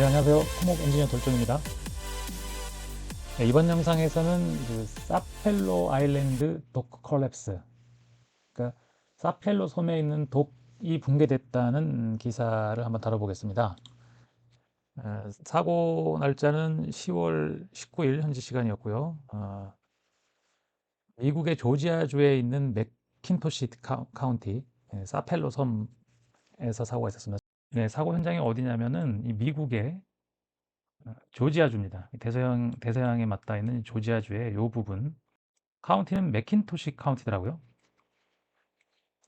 네, 안녕하세요. 토목 엔지니어 돌종입니다. 네, 이번 영상에서는 그 사펠로 아일랜드 독 컬랩스, 그러니까 사펠로 섬에 있는 독이 붕괴됐다는 기사를 한번 다뤄보겠습니다. 어, 사고 날짜는 10월 19일 현지 시간이었고요. 어, 미국의 조지아주에 있는 맥킨토시 카- 카운티 예, 사펠로 섬에서 사고가 있었습니다. 네, 사고 현장이 어디냐면은 이 미국의 어, 조지아주입니다. 대서양 대서양에 맞닿아 있는 조지아주의 요 부분 카운티는 맥킨토시 카운티더라고요.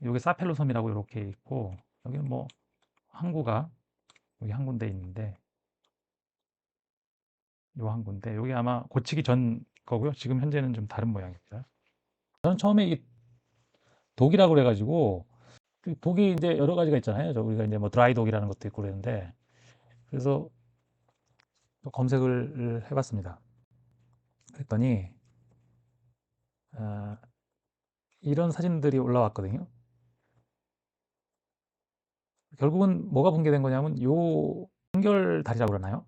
여기 사펠로 섬이라고 이렇게 있고 여기는 뭐 항구가 여기 한 군데 있는데 요 한 군데 여기 아마 고치기 전 거고요. 지금 현재는 좀 다른 모양입니다. 저는 처음에 이 독이라고 그래가지고 그 독이 이제 여러 가지가 있잖아요. 저 우리가 이제 뭐 드라이 독이라는 것도 있고 그랬는데 그래서 또 검색을 해봤습니다. 그랬더니 아, 이런 사진들이 올라왔거든요. 결국은 뭐가 붕괴된 거냐면 요 연결다리라고 그러나요?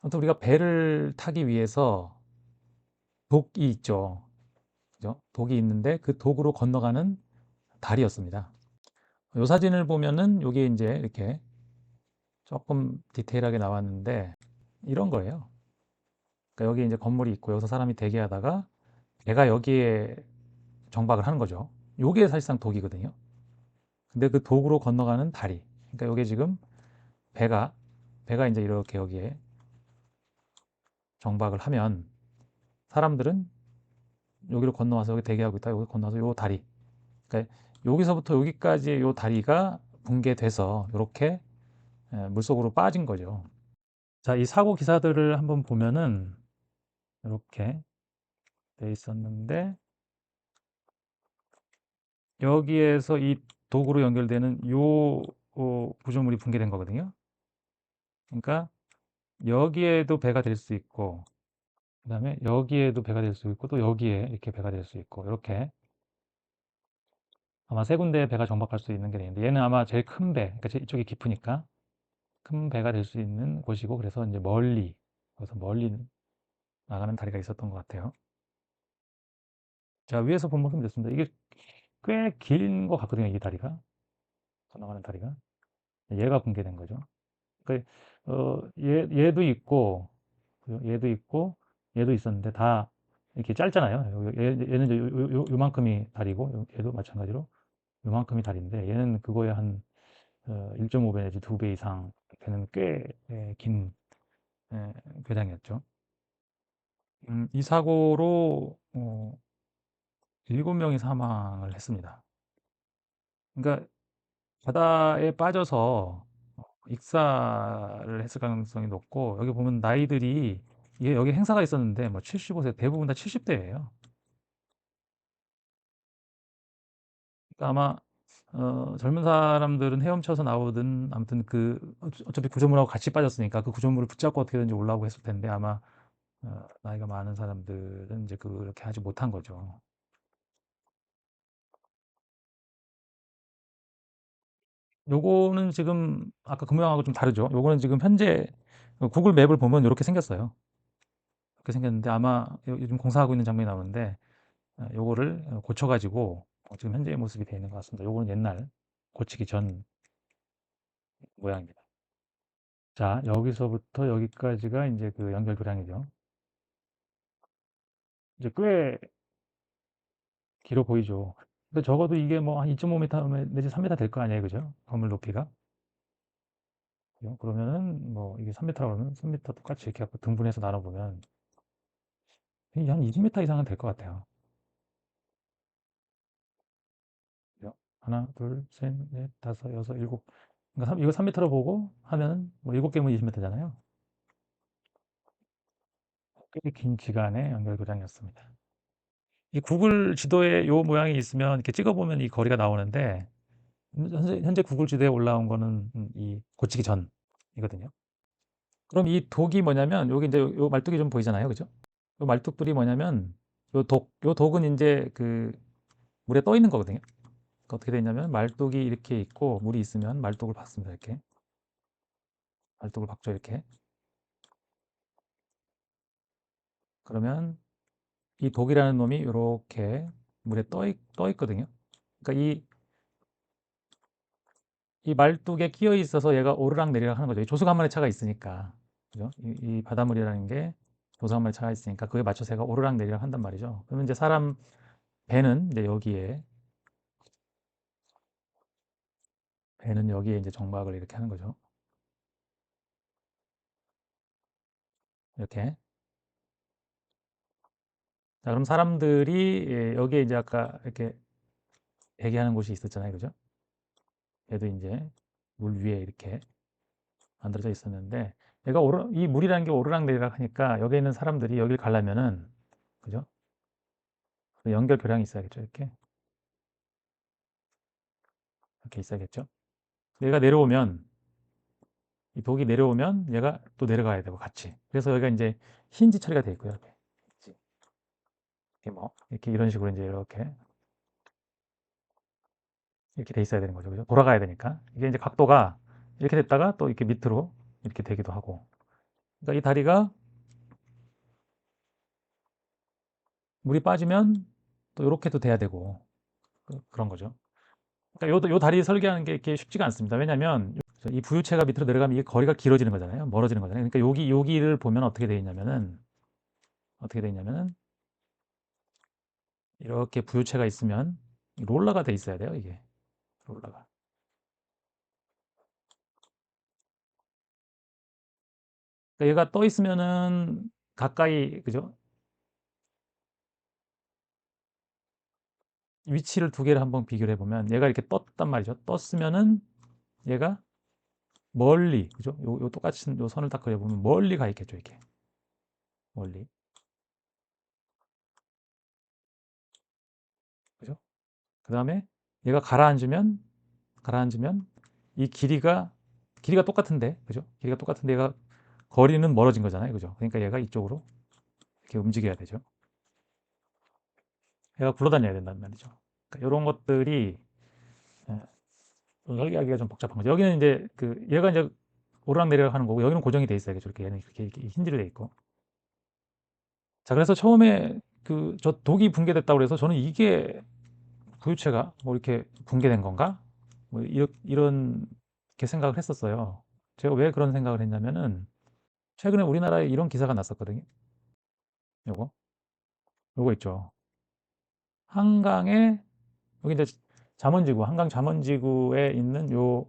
아무튼 우리가 배를 타기 위해서 독이 있죠. 그죠? 독이 있는데 그 독으로 건너가는 다리였습니다. 요 사진을 보면은 요게 이제 이렇게 조금 디테일하게 나왔는데 이런 거예요. 그러니까 여기 이제 건물이 있고 여기서 사람이 대기하다가 배가 여기에 정박을 하는 거죠. 요게 사실상 독이거든요. 근데 그 독으로 건너가는 다리. 그러니까 요게 지금 배가 배가 이제 이렇게 여기에 정박을 하면 사람들은 여기로 건너와서 여기 대기하고 있다. 여기 건너서 요 다리. 그러니까 여기서부터 여기까지 요 다리가 붕괴돼서 이렇게 물속으로 빠진 거죠. 자, 이 사고 기사들을 한번 보면은 이렇게 돼 있었는데 여기에서 이 독으로 연결되는 요 어, 구조물이 붕괴된 거거든요. 그러니까 여기에도 배가 될 수 있고 그다음에 여기에도 배가 될 수 있고 또 여기에 이렇게 배가 될 수 있고 이렇게 아마 세 군데에 배가 정박할 수 있는 게 되는데 얘는 아마 제일 큰 배, 그러니까 이쪽이 깊으니까 큰 배가 될 수 있는 곳이고 그래서 이제 멀리 그래서 멀리 나가는 다리가 있었던 것 같아요. 자 위에서 본 모습 됐습니다. 이게 꽤 긴 것 같거든요. 이 다리가 건너가는 다리가 얘가 붕괴된 거죠. 그 어, 얘 얘도 있고 얘도 있고 얘도 있었는데 다 이렇게 짧잖아요. 얘, 얘는 이제 요, 요, 요만큼이 다리고 얘도 마찬가지로 요만큼이 다리인데 얘는 그거에 한 어, 1.5배 내지 2배 이상 되는 꽤긴 예, 괴장이었죠. 음, 이 사고로 어, 7명이 사망을 했습니다. 그러니까 바다에 빠져서 어, 익사를 했을 가능성이 높고 여기 보면 나이들이 이게 여기 행사가 있었는데 뭐 75세 대부분 다 70대예요. 그러니까 아마 어, 젊은 사람들은 헤엄쳐서 나오든 아무튼 그 어차- 어차피 구조물하고 같이 빠졌으니까 그 구조물을 붙잡고 어떻게든지 올라오고 했을 텐데 아마 어, 나이가 많은 사람들은 이제 그렇게 하지 못한 거죠. 요거는 지금 아까 그 모양하고 좀 다르죠. 요거는 지금 현재 구글 맵을 보면 이렇게 생겼어요. 이렇게 생겼는데 아마 요- 요즘 공사하고 있는 장면이 나오는데 어, 요거를 어, 고쳐 가지고 어, 지금 현재의 모습이 되어 있는 것 같습니다. 요거는 옛날 고치기 전 모양입니다. 자, 여기서부터 여기까지가 이제 그 연결 교량이죠. 이제 꽤 길어 보이죠. 근데 적어도 이게 뭐 한 2.5m 내지 3m 될 거 아니에요, 그죠? 건물 높이가. 그러면은 뭐 이게 3m라고 그러면 3m 똑같이 이렇게 등분해서 나눠보면 한 20m 이상은 될 것 같아요. 하나, 둘, 셋, 넷, 다섯, 여섯, 일곱. 그러니까 삼- 이거 3m로 보고 하면 뭐 7개면 20m잖아요. 꽤긴 기간의 연결 교량이었습니다. 이 구글 지도에 요 모양이 있으면 이렇게 찍어보면 이 거리가 나오는데 현재, 현재 구글 지도에 올라온 거는 음, 이 고치기 전이거든요. 그럼 이 독이 뭐냐면 여기 이제 요, 요 말뚝이 좀 보이잖아요, 그죠? 요 말뚝들이 뭐냐면 요 독, 요 독은 이제 그 물에 떠 있는 거거든요. 어떻게 되냐면 말뚝이 이렇게 있고 물이 있으면 말뚝을 박습니다. 이렇게 말뚝을 박죠. 이렇게 그러면 이 독이라는 놈이 이렇게 물에 떠, 있, 떠 있거든요. 그러니까 이, 이 말뚝에 끼어 있어서 얘가 오르락 내리락 하는 거죠. 조수간 만에 차가 있으니까. 그죠? 이, 이 바닷물이라는 게 조수가 한 마리 차가 있으니까 그에 맞춰서 얘가 오르락 내리락 한단 말이죠. 그러면 이제 사람 배는 이제 여기에 배는 여기에 이제 정박을 이렇게 하는 거죠. 이렇게. 자, 그럼 사람들이 예, 여기에 이제 아까 이렇게 대기하는 곳이 있었잖아요. 그죠? 얘도 이제 물 위에 이렇게 만들어져 있었는데 얘가 오르, 이 물이라는 게 오르락내리락 하니까 여기 있는 사람들이 여길 가려면은 그죠? 그 연결 교량이 있어야겠죠. 이렇게 이렇게 있어야겠죠. 얘가 내려오면 이 독이 내려오면 얘가 또 내려가야 되고 같이. 그래서 여기가 이제 힌지 처리가 돼 있고요. 이렇게. 이렇게 뭐 이렇게 이런 식으로 이제 이렇게 이렇게 돼 있어야 되는 거죠. 그죠? 돌아가야 되니까. 이게 이제 각도가 이렇게 됐다가 또 이렇게 밑으로 이렇게 되기도 하고. 그러니까 이 다리가 물이 빠지면 또 이렇게도 돼야 되고 그- 그런 거죠. 그러니까 요, 요 다리 설계하는 게 이렇게 쉽지가 않습니다. 왜냐하면 이 부유체가 밑으로 내려가면 이게 거리가 길어지는 거잖아요. 멀어지는 거잖아요. 그러니까 여기 여기를 보면 어떻게 돼 있냐면은 어떻게 돼 있냐면은 이렇게 부유체가 있으면 롤러가 돼 있어야 돼요. 이게 롤러가. 그러니까 얘가 떠 있으면은 가까이 그죠? 위치를 두 개를 한번 비교를 해보면 얘가 이렇게 떴단 말이죠. 떴으면은 얘가 멀리 그죠? 요, 요 똑같은 요 선을 딱 그려보면 멀리 가 있겠죠. 이렇게 멀리 그죠? 그 다음에 얘가 가라앉으면 가라앉으면 이 길이가 길이가 똑같은데 그죠? 길이가 똑같은데 얘가 거리는 멀어진 거잖아요. 그죠? 그러니까 얘가 이쪽으로 이렇게 움직여야 되죠. 얘가 굴러다녀야 된다는 말이죠. 그러니까 이런 것들이 예, 설계하기가 좀 복잡한 거죠. 여기는 이제 그 얘가 이제 오르락내리락 하는 거고 여기는 고정이 돼 있어요. 저렇게 얘는 이렇게, 이렇게 힌지로 돼 있고. 자, 그래서 처음에 그 저 독이 붕괴됐다고 그래서 저는 이게 부유체가 뭐 이렇게 붕괴된 건가? 뭐 이런 이런 게 생각을 했었어요. 제가 왜 그런 생각을 했냐면은 최근에 우리나라에 이런 기사가 났었거든요. 요거 요거 있죠. 한강에 여기 이제 잠원지구 한강 잠원지구에 있는 요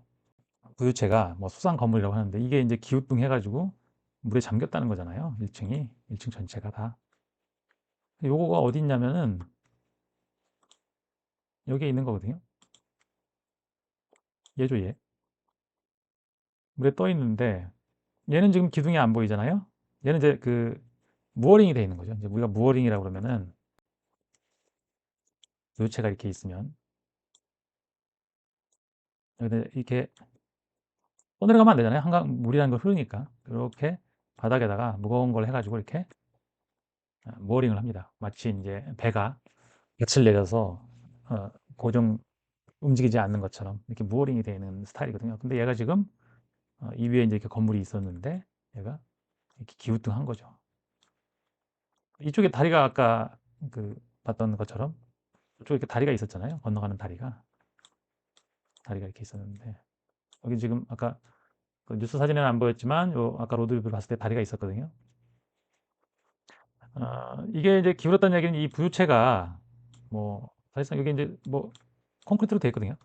부유체가 뭐 수상 건물이라고 하는데 이게 이제 기우뚱 해가지고 물에 잠겼다는 거잖아요. 1층이 1층 전체가 다. 요거가 어디 있냐면은 여기에 있는 거거든요. 얘죠 얘. 물에 떠 있는데 얘는 지금 기둥이 안 보이잖아요. 얘는 이제 그 무어링이 돼 있는 거죠. 이제 우리가 무어링이라고 그러면은 요체가 이렇게 있으면 이렇게 떠내려가면 안 되잖아요. 한강 물이라는 걸 흐르니까 이렇게 바닥에다가 무거운 걸 해가지고 이렇게 무어링을 합니다. 마치 이제 배가 볕을 내려서 어, 고정 움직이지 않는 것처럼 이렇게 무어링이 되는 스타일이거든요. 근데 얘가 지금 어, 이 위에 이제 이렇게 건물이 있었는데 얘가 이렇게 기우뚱한 거죠. 이쪽에 다리가 아까 그 봤던 것처럼 이쪽에 이렇게 다리가 있었잖아요. 건너가는 다리가 다리가 이렇게 있었는데 여기 지금 아까 그 뉴스 사진에는 안 보였지만 요 아까 로드뷰를 봤을 때 다리가 있었거든요. 어, 이게 이제 기울었다는 얘기는 이 부유체가 뭐 사실상 여기 이제 뭐 콘크리트로 되어 있거든요.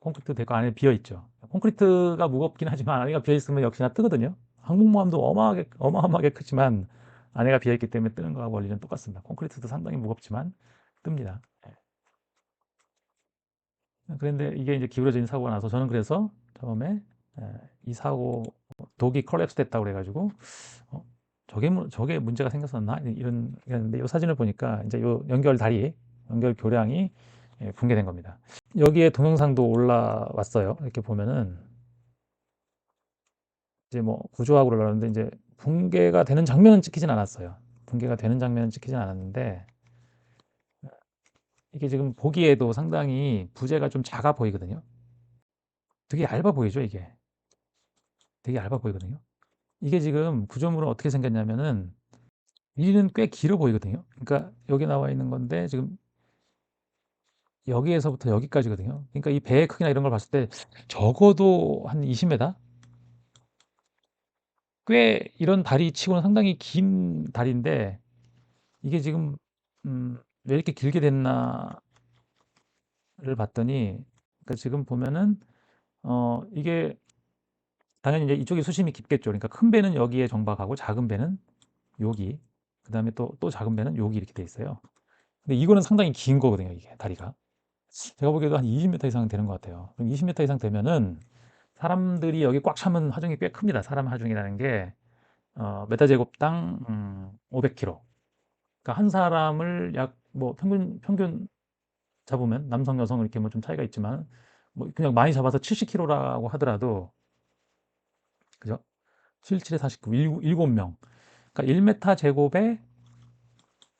콘크리트 되고 안에 비어 있죠. 콘크리트가 무겁긴 하지만 안에가 비어 있으면 역시나 뜨거든요. 항공모함도 어마하게 어마어마하게 크지만 안에가 비어 있기 때문에 뜨는 거하고 원리는 똑같습니다. 콘크리트도 상당히 무겁지만 뜹니다. 예. 그런데 이게 이제 기울어진 사고가 나서 저는 그래서 처음에 예, 이 사고 독이 컬랩스 됐다고 그래가지고 어, 저게 저게 문제가 생겼었나 이런 이랬는데 이 사진을 보니까 이제 요 연결 다리 연결 교량이 예, 붕괴된 겁니다. 여기에 동영상도 올라왔어요. 이렇게 보면은 이제 뭐 구조하고 올라왔는데 이제 붕괴가 되는 장면은 찍히진 않았어요. 붕괴가 되는 장면은 찍히진 않았는데 이게 지금 보기에도 상당히 부재가 좀 작아 보이거든요. 되게 얇아 보이죠, 이게. 되게 얇아 보이거든요. 이게 지금 구조물은 어떻게 생겼냐면은 길이는 꽤 길어 보이거든요. 그러니까 여기 나와 있는 건데 지금 여기에서부터 여기까지거든요. 그러니까 이 배의 크기나 이런 걸 봤을 때 적어도 한 20m? 꽤 이런 다리 치고는 상당히 긴 다리인데 이게 지금 음, 왜 이렇게 길게 됐나를 봤더니 그러니까 지금 보면은 어 이게 당연히 이제 이쪽이 수심이 깊겠죠. 그러니까 큰 배는 여기에 정박하고 작은 배는 여기 그 다음에 또 또 작은 배는 여기 이렇게 돼 있어요. 근데 이거는 상당히 긴 거거든요. 이게 다리가 제가 보기에도 한 20m 이상 되는 것 같아요. 그럼 20m 이상 되면은 사람들이 여기 꽉 차면 하중이 꽤 큽니다. 사람 하중이라는 게 어, 메타 제곱당 음, 500kg. 그러니까 한 사람을 약 뭐 평균 평균 잡으면 남성 여성 이렇게 뭐 좀 차이가 있지만 뭐 그냥 많이 잡아서 70kg라고 하더라도 그죠? 77에 49, 7명. 그러니까 1m 제곱에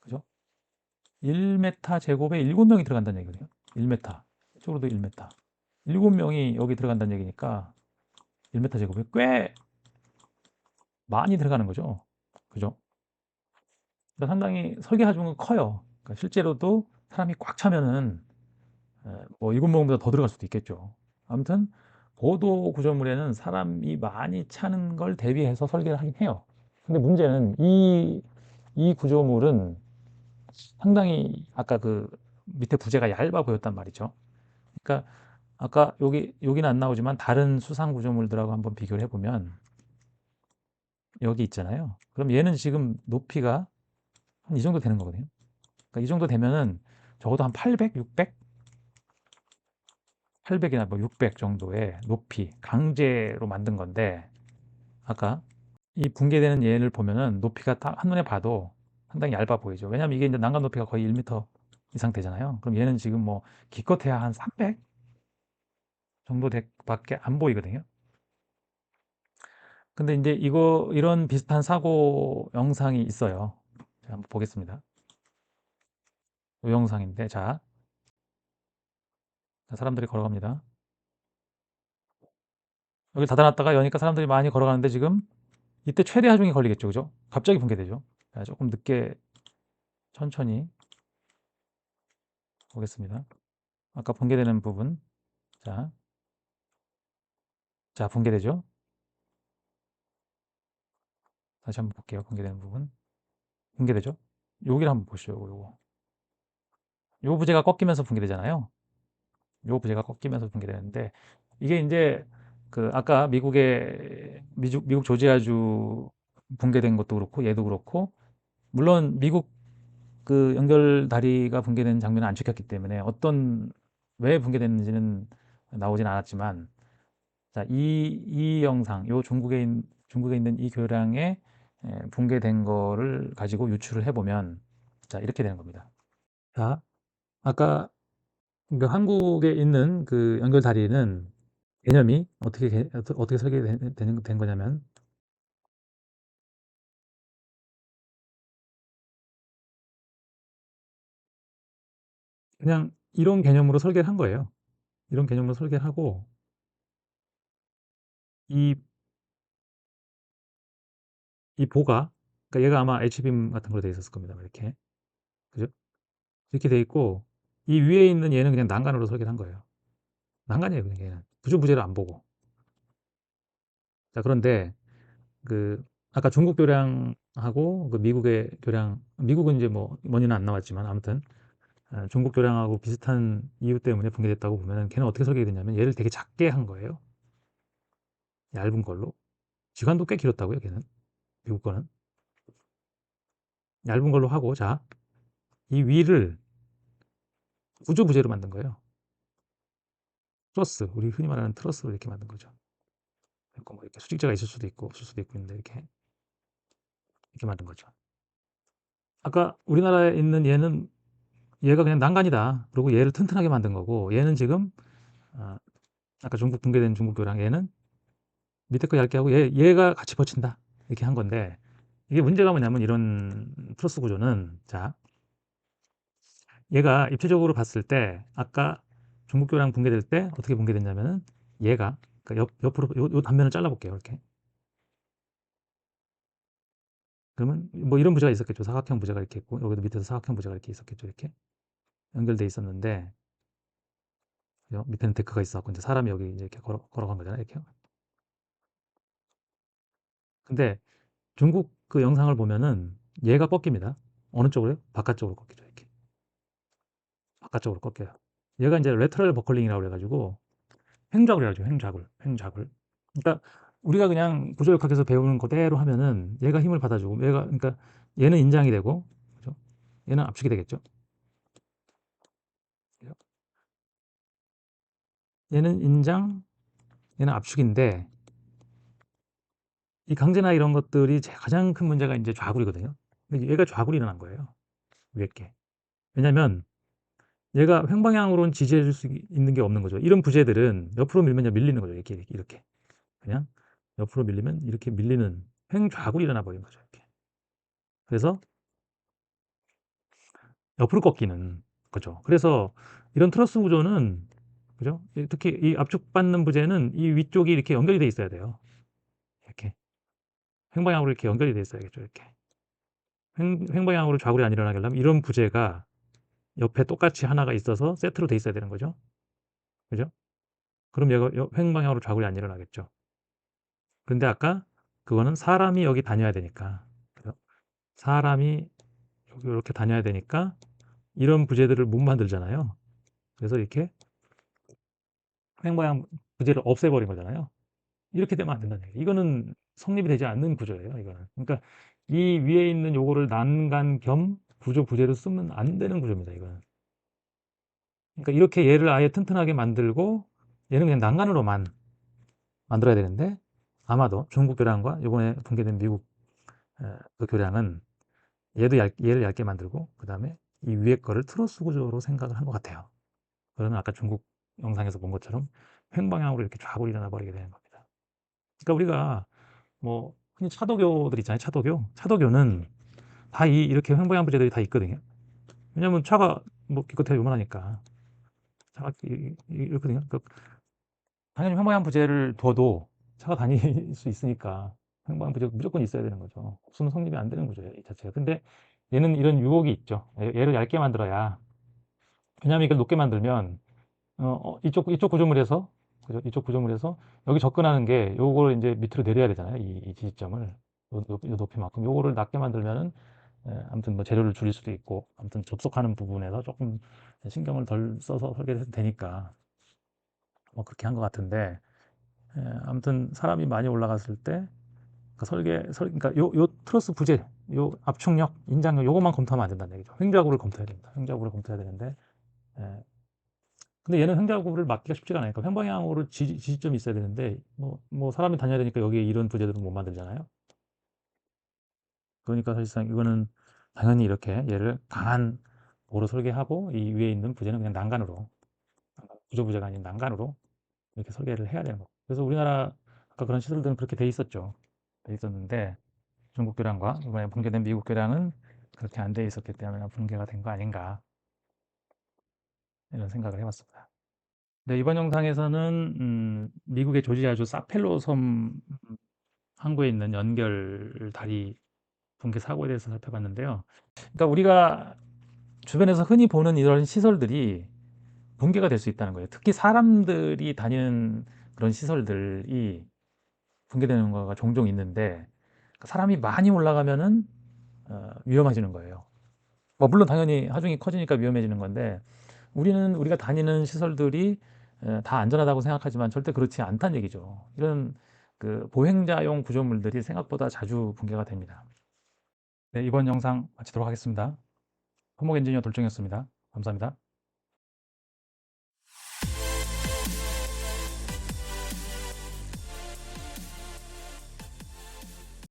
그죠? 1m 제곱에 7명이 들어간다는 얘기거든요. 1m. 이쪽으로도 1m. 7명이 여기 들어간다는 얘기니까 1m 제곱에 꽤 많이 들어가는 거죠. 그죠? 그러니까 상당히 설계 하중은 커요. 그러니까 실제로도 사람이 꽉 차면은 뭐 7명보다 더 들어갈 수도 있겠죠. 아무튼 고도 구조물에는 사람이 많이 차는 걸 대비해서 설계를 하긴 해요. 근데 문제는 이, 이 구조물은 상당히 아까 그 밑에 부재가 얇아 보였단 말이죠. 그러니까 아까 여기, 여기는 안 나오지만 다른 수상 구조물들하고 한번 비교를 해보면 여기 있잖아요. 그럼 얘는 지금 높이가 한 이 정도 되는 거거든요. 그러니까 이 정도 되면은 적어도 한 800, 600? 800이나 뭐 600 정도의 높이, 강제로 만든 건데 아까 이 붕괴되는 얘를 보면은 높이가 딱 한눈에 봐도 상당히 얇아 보이죠. 왜냐하면 이게 이제 난간 높이가 거의 1m 이상 되잖아요. 그럼 얘는 지금 뭐 기껏해야 한 300 정도 밖에 안 보이거든요. 근데 이제 이거 이런 비슷한 사고 영상이 있어요. 제가 한번 보겠습니다. 이 영상인데 자, 자 사람들이 걸어갑니다. 여기 닫아놨다가 여니까 사람들이 많이 걸어가는데 지금 이때 최대 하중이 걸리겠죠, 그죠? 갑자기 붕괴되죠. 자, 조금 늦게 천천히 보겠습니다. 아까 붕괴되는 부분, 자, 자 붕괴되죠. 다시 한번 볼게요. 붕괴되는 부분, 붕괴되죠. 여기를 한번 보시죠. 요거, 요 부재가 꺾이면서 붕괴되잖아요. 요 부재가 꺾이면서 붕괴되는데 이게 이제 그 아까 미국의 미국, 미국 조지아주 붕괴된 것도 그렇고 얘도 그렇고 물론 미국 그 연결 다리가 붕괴된 장면은 안 찍혔기 때문에 어떤 왜 붕괴됐는지는 나오진 않았지만 자, 이, 이 영상, 요 중국에, 있, 중국에 있는 이 교량에 붕괴된 거를 가지고 유출을 해보면 자, 이렇게 되는 겁니다. 자, 아까 그 한국에 있는 그 연결 다리는 개념이 어떻게 어떻게 설계된 된 거냐면 그냥 이런 개념으로 설계를 한 거예요. 이런 개념으로 설계를 하고 이, 이 보가 그러니까 얘가 아마 H빔 같은 걸로 되어 있었을 겁니다. 이렇게 그죠? 이렇게 돼 있고 이 위에 있는 얘는 그냥 난간으로 설계를 한 거예요. 난간이에요, 그냥 얘는 부조부재를 안 보고. 자 그런데 그 아까 중국 교량하고 그 미국의 교량, 미국은 이제 뭐 원인은 안 나왔지만 아무튼 어, 중국 교량하고 비슷한 이유 때문에 붕괴됐다고 보면 걔는 어떻게 설계됐냐면 얘를 되게 작게 한 거예요. 얇은 걸로. 기간도 꽤 길었다고요, 걔는. 미국 거는. 얇은 걸로 하고 자, 이 위를 구조 부재로 만든 거예요. 트러스, 우리 흔히 말하는 트러스로 이렇게 만든 거죠. 뭐 이렇게 수직자가 있을 수도 있고 없을 수도 있고 있는데 이렇게 이렇게 만든 거죠. 아까 우리나라에 있는 얘는 얘가 그냥 난간이다. 그리고 얘를 튼튼하게 만든 거고 얘는 지금 아, 아까 중국 붕괴된 중국 교랑 얘는 밑에 거 얇게 하고 얘, 얘가 같이 버친다. 이렇게 한 건데 이게 문제가 뭐냐면 이런 트러스 구조는 자 얘가 입체적으로 봤을 때 아까 중국 교랑 붕괴될 때 어떻게 붕괴됐냐면은 얘가 그러니까 옆, 옆으로 요, 요 단면을 잘라볼게요 이렇게 그러면 뭐 이런 부재가 있었겠죠. 사각형 부재가 이렇게 있고 여기도 밑에서 사각형 부재가 이렇게 있었겠죠. 이렇게 연결돼 있었는데 그죠? 밑에는 데크가 있었고 이제 사람이 여기 이제 이렇게 걸어, 걸어간 거잖아요. 이렇게. 근데 중국 그 영상을 보면은 얘가 꺾입니다. 어느 쪽으로요? 바깥쪽으로 꺾이죠. 바깥쪽으로 꺾여요. 얘가 이제 레터럴 버클링이라고 그래가지고 횡좌굴 이라죠 횡좌굴. 횡좌굴. 그러니까 우리가 그냥 구조역학에서 배우는 그대로 하면은 얘가 힘을 받아주고 얘가 그러니까 얘는 인장이 되고 그죠? 얘는 압축이 되겠죠. 얘는 인장, 얘는 압축인데 이 강제나 이런 것들이 제 가장 큰 문제가 이제 좌굴이거든요. 얘가 좌굴이 일어난 거예요. 위에 게. 왜냐면 얘가 횡방향으로는 지지해 줄 수 있는 게 없는 거죠. 이런 부재들은 옆으로 밀면 밀리는 거죠. 이렇게, 이렇게. 그냥 옆으로 밀리면 이렇게 밀리는 횡좌굴이 일어나 버린 거죠. 이렇게. 그래서 옆으로 꺾이는 거죠. 그래서 이런 트러스 구조는 그죠? 이 특히 이 압축받는 부재는 이 위쪽이 이렇게 연결이 돼 있어야 돼요. 이렇게. 횡방향으로 이렇게 연결이 돼 있어야겠죠. 이렇게. 횡, 횡방향으로 좌굴이 안 일어나게 하려면 이런 부재가 옆에 똑같이 하나가 있어서 세트로 돼 있어야 되는 거죠. 그죠? 그럼 얘가 여- 횡방향으로 좌굴이 안 일어나겠죠. 근데 아까 그거는 사람이 여기 다녀야 되니까? 사람이 여기 이렇게 다녀야 되니까 이런 부재들을 못 만들잖아요. 그래서 이렇게 횡방향 부재를 없애버린 거잖아요. 이렇게 되면 안 된다는 얘기예요. 이거는 성립이 되지 않는 구조예요. 이거는. 그러니까 이 위에 있는 요거를 난간 겸 구조 부재로 쓰면 안 되는 구조입니다. 이거는. 그러니까 이렇게 얘를 아예 튼튼하게 만들고 얘는 그냥 난간으로만 만들어야 되는데 아마도 중국 교량과 이번에 붕괴된 미국 에, 그 교량은 얘도 얇, 얘를 얇게 만들고 그 다음에 이 위에 거를 트로스 구조로 생각을 한 것 같아요. 그러면 아까 중국 영상에서 본 것처럼 횡방향으로 이렇게 좌골이 일어나 버리게 되는 겁니다. 그러니까 우리가 뭐 흔히 차도교들 있잖아요. 차도교. 차도교는 다 이 이렇게 횡방향 부재들이 다 있거든요. 왜냐면 차가 뭐 기껏해야 요만하니까 차가 이- 이- 이렇거든요. 그 당연히 횡방향 부재를 둬도 차가 다닐 수 있으니까 부재가 무조건 있어야 되는 거죠. 없으면 성립이 안 되는 거죠. 이 자체가. 근데 얘는 이런 유혹이 있죠. 얘- 얘를 얇게 만들어야 왜냐하면 이걸 높게 만들면 어, 어, 이쪽 이쪽 구조물에서 그죠? 이쪽 구조물에서 여기 접근하는 게 요걸 이제 밑으로 내려야 되잖아요. 이, 이 지점을 요, 요, 요 높이만큼 요거를 낮게 만들면은 에, 아무튼 뭐 재료를 줄일 수도 있고 아무튼 접속하는 부분에서 조금 신경을 덜 써서 설계를 해도 되니까 뭐 그렇게 한 것 같은데 에, 아무튼 사람이 많이 올라갔을 때 그 설계 설 그러니까 요, 요 트러스 부재 요 압축력 인장력 요것만 검토하면 안 된다는 얘기죠. 횡좌구를 검토해야 된다. 횡좌구를 검토해야 되는데 에, 근데 얘는 횡자구를 막기가 쉽지가. 그러니까 횡방향으로 지, 지 점이 있어야 되는데 뭐, 뭐 사람이 다녀야 되니까 여기에 이런 부재들은 못 만들잖아요. 그러니까 사실상 이거는 당연히 이렇게 얘를 강한 도로 설계하고 이 위에 있는 부재는 그냥 난간으로 구조 부재가 아닌 난간으로 이렇게 설계를 해야 되는 거. 그래서 우리나라 아까 그런 시설들은 그렇게 돼 있었죠. 돼 있었는데 중국 교량과 이번에 붕괴된 미국 교량은 그렇게 안 돼 있었기 때문에 붕괴가 된 거 아닌가 이런 생각을 해봤습니다. 네, 이번 영상에서는 음, 미국의 조지아주 사펠로 섬 항구에 있는 연결 다리 붕괴 사고에 대해서 살펴봤는데요. 그러니까 우리가 주변에서 흔히 보는 이런 시설들이 붕괴가 될 수 있다는 거예요. 특히 사람들이 다니는 그런 시설들이 붕괴되는 거가 종종 있는데 사람이 많이 올라가면은 어, 위험해지는 거예요. 뭐 물론 당연히 하중이 커지니까 위험해지는 건데 우리는 우리가 다니는 시설들이 에, 다 안전하다고 생각하지만 절대 그렇지 않다는 얘기죠. 이런 그 보행자용 구조물들이 생각보다 자주 붕괴가 됩니다. 네, 이번 영상 마치도록 하겠습니다. 토목 엔지니어 돌정이었습니다. 감사합니다.